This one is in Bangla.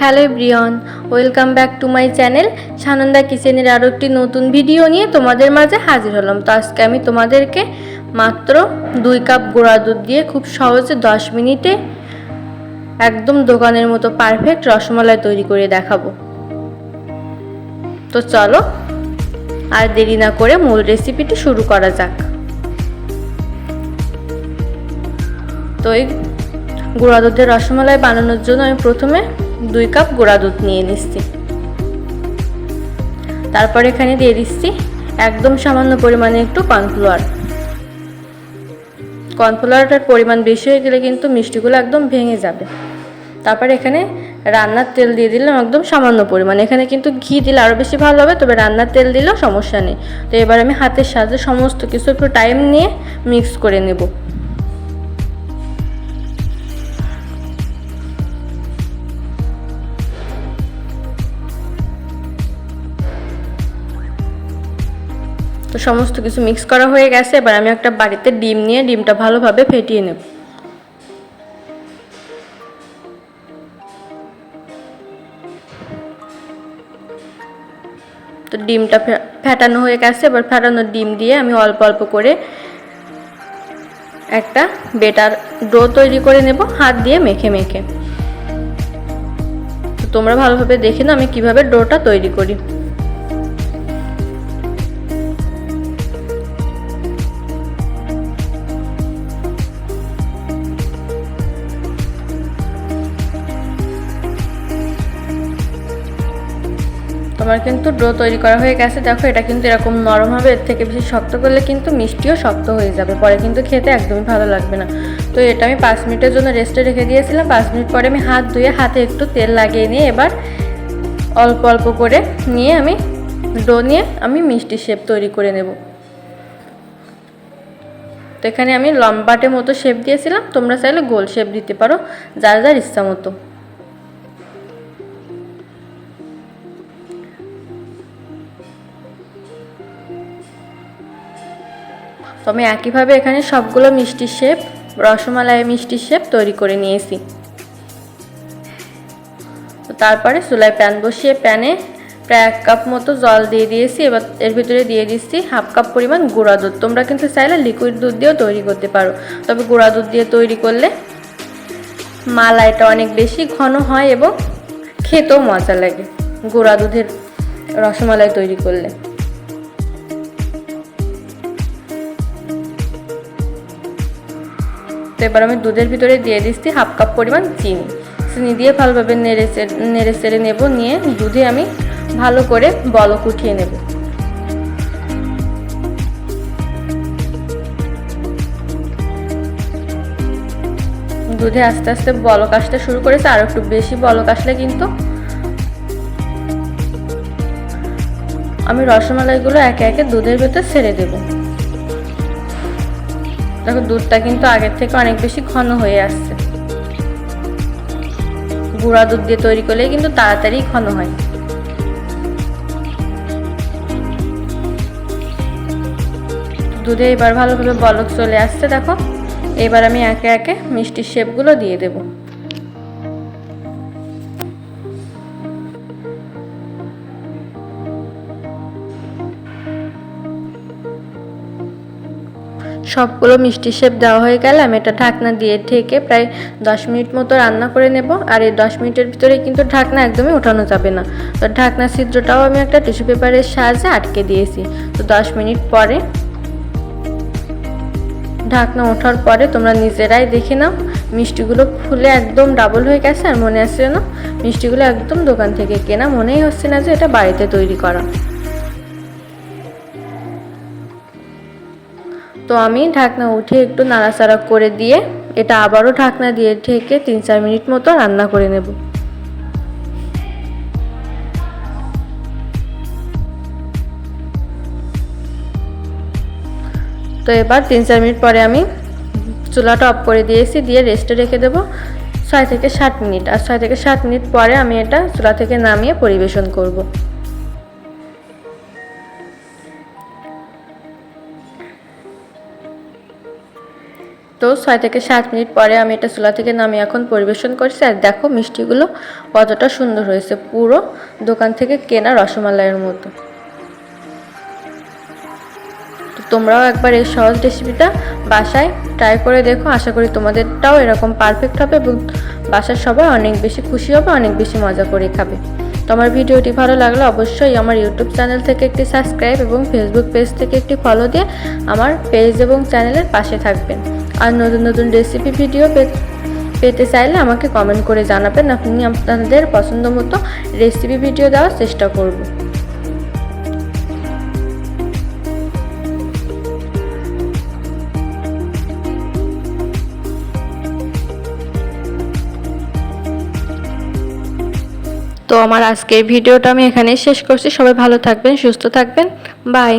Hello Brian welcome back to my channel Sananda কিচেনের আরও একটি নতুন ভিডিও নিয়ে তোমাদের মাঝে হাজির হলাম। তো আজকে আমি তোমাদেরকে মাত্র দুই কাপ গুঁড়া দুধ দিয়ে খুব সহজে দশ মিনিটে একদম দোকানের মতো পারফেক্ট রসমালাই তৈরি করে দেখাবো। তো চলো, আর দেরি না করে মূল রেসিপিটি শুরু করা যাক। তো এই গুঁড়া দুধের রসমালাই বানানোর জন্য আমি প্রথমে দুই কাপ গোড়া দুধ নিয়ে নিচ্ছি। তারপর এখানে দিয়ে দিচ্ছি একদম সামান্য পরিমাণে একটু কর্নফ্লাওয়ার। কর্নফ্লাওয়ারটার পরিমাণ বেশি হয়ে গেলে কিন্তু মিষ্টিগুলো একদম ভেঙে যাবে। তারপর এখানে রান্নার তেল দিয়ে দিলাম একদম সামান্য পরিমাণ। এখানে কিন্তু ঘি দিলে আরও বেশি ভালো হবে, তবে রান্নার তেল দিলেও সমস্যা নেই। তো এবার আমি হাতের সাহায্যে সমস্ত কিছু একটু টাইম নিয়ে মিক্স করে নেব। তো সমস্ত কিছু মিক্স করা হয়ে গেছে, এবার আমি একটা বাড়িতে ডিম নিয়ে ডিমটা ভালোভাবে ফেটিয়ে নেব। তো ডিমটা ফেটানো হয়ে গেছে, এবার ফেটানো ডিম দিয়ে আমি অল্প অল্প করে একটা বেটার ডো তৈরি করে নেব, হাত দিয়ে মেখে মেখে। তোমরা ভালোভাবে দেখে নাও আমি কীভাবে ডোটা তৈরি করি। তোমার কিন্তু ডো তৈরি করা হয়ে গেছে। দেখো, এটা কিন্তু এরকম নরম হবে, এর থেকে বেশি শক্ত করলে কিন্তু মিষ্টিও শক্ত হয়ে যাবে। পরে কিন্তু খেতে একদমই ভালো লাগবে না। তো এটা আমি পাঁচ মিনিটের জন্য রেস্টে রেখে দিয়েছিলাম। পাঁচ মিনিট পরে আমি হাত ধুয়ে হাতে একটু তেল লাগিয়ে নিয়ে এবার অল্প অল্প করে নিয়ে আমি ডো নিয়ে আমি মিষ্টি শেপ তৈরি করে নেব। তো এখানে আমি লম্বাটে মতো শেপ দিয়েছিলাম। তোমরা চাইলে গোল শেপ দিতে পারো, যার যার ইচ্ছা মতো। তো আমি একইভাবে এখানে সবগুলো মিষ্টির শেপ, রসমালাই মিষ্টির শেপ তৈরি করে নিয়েছি। তো তারপরে চুলায় প্যান বসিয়ে প্যানে প্রায় এক কাপ মতো জল দিয়ে দিয়েছি। এবার এর ভিতরে দিয়ে দিচ্ছি হাফ কাপ পরিমাণ গুঁড়া দুধ। তোমরা কিন্তু চাইলে লিকুইড দুধ দিয়েও তৈরি করতে পারো। তবে গুঁড়া দুধ দিয়ে তৈরি করলে মালাইটা অনেক বেশি ঘন হয় এবং খেতেও মজা লাগে গুঁড়া দুধের রসমালাই তৈরি করলে। তো এবার আমি দুধের ভিতরে দিয়ে দিচ্ছি হাফ কাপ পরিমাণ চিনি। চিনি দিয়ে ভালোভাবে নেড়ে নেড়ে চেড়ে নেব, নিয়ে দুধে আমি ভালো করে বলক উঠিয়ে নেব। দুধে আস্তে আস্তে বলক আসতে শুরু করেছে, আর একটু বেশি বলক আসলে কিন্তু আমি রসমালাইগুলো একে একে দুধের ভেতর ছেড়ে দেবো। দেখো, দুধটা কিন্তু আগের থেকে অনেক বেশি ঘন হয়ে আসছে। গুঁড়া দুধ দিয়ে তৈরি করলে কিন্তু তাড়াতাড়ি ঘন হয়। দুধে এবার ভালোভাবে বলক চলে আসছে, দেখো। এবার আমি একে একে মিষ্টির শেপগুলো দিয়ে দেবো। সবগুলো মিষ্টি শেপ দেওয়া হয়ে গেলে আমি এটা ঢাকনা দিয়ে ঢেকে প্রায় দশ মিনিট মতো রান্না করে নেব। আর এই দশ মিনিটের ভিতরে কিন্তু ঢাকনা একদমই ওঠানো যাবে না। তো ঢাকনা ছিদ্রটাও আমি একটা টিস্যু পেপারের সাহায্যে আটকে দিয়েছি। তো দশ মিনিট পরে ঢাকনা ওঠার পরে তোমরা নিজেরাই দেখে নাও। মিষ্টিগুলো ফুলে একদম ডাবল হয়ে গেছে আর মনে আসছে না মিষ্টিগুলো একদম দোকান থেকে কেনা। মনেই হচ্ছে না যে এটা বাড়িতে তৈরি করা। তো আমি ঢাকনা উঠে একটু নাড়াচাড়া করে দিয়ে এটা আবারও ঢাকনা দিয়ে ঢেকে তিন চার মিনিট মতো রান্না করে নেব। তো এবার তিন চার মিনিট পরে আমি চুলাটা অফ করে দিয়েছি, দিয়ে রেস্টে রেখে দেবো ছয় থেকে সাত মিনিট। আর ছয় থেকে সাত মিনিট পরে আমি এটা চুলা থেকে নামিয়ে পরিবেশন করব। তো ছয় থেকে সাত মিনিট পরে আমি এটা চুলা থেকে নামিয়ে এখন পরিবেশন করছি। আর দেখো মিষ্টিগুলো কতটা সুন্দর হয়েছে, পুরো দোকান থেকে কেনা রসমালাইয়ের মতো। তোমরাও একবার এই সহজ রেসিপিটা বাসায় ট্রাই করে দেখো। আশা করি তোমাদেরটাও এরকম পারফেক্ট হবে এবং বাসার সবাই অনেক বেশি খুশি হবে, অনেক বেশি মজা করে খাবে। তো আমার ভিডিওটি ভালো লাগলে অবশ্যই আমার ইউটিউব চ্যানেল থেকে একটি সাবস্ক্রাইব এবং ফেসবুক পেজ থেকে একটি ফলো দিয়ে আমার পেজ এবং চ্যানেলের পাশে থাকবেন। আর নতুন নতুন রেসিপি ভিডিও পেতে চাইলে আমাকে কমেন্ট করে জানাবেন। আপনি আপনাদের পছন্দ মতো রেসিপি ভিডিও দেওয়ার চেষ্টা করব। তো আমার আজকের ভিডিওটা আমি এখানেই শেষ করছি। সবাই ভালো থাকবেন, সুস্থ থাকবেন। বাই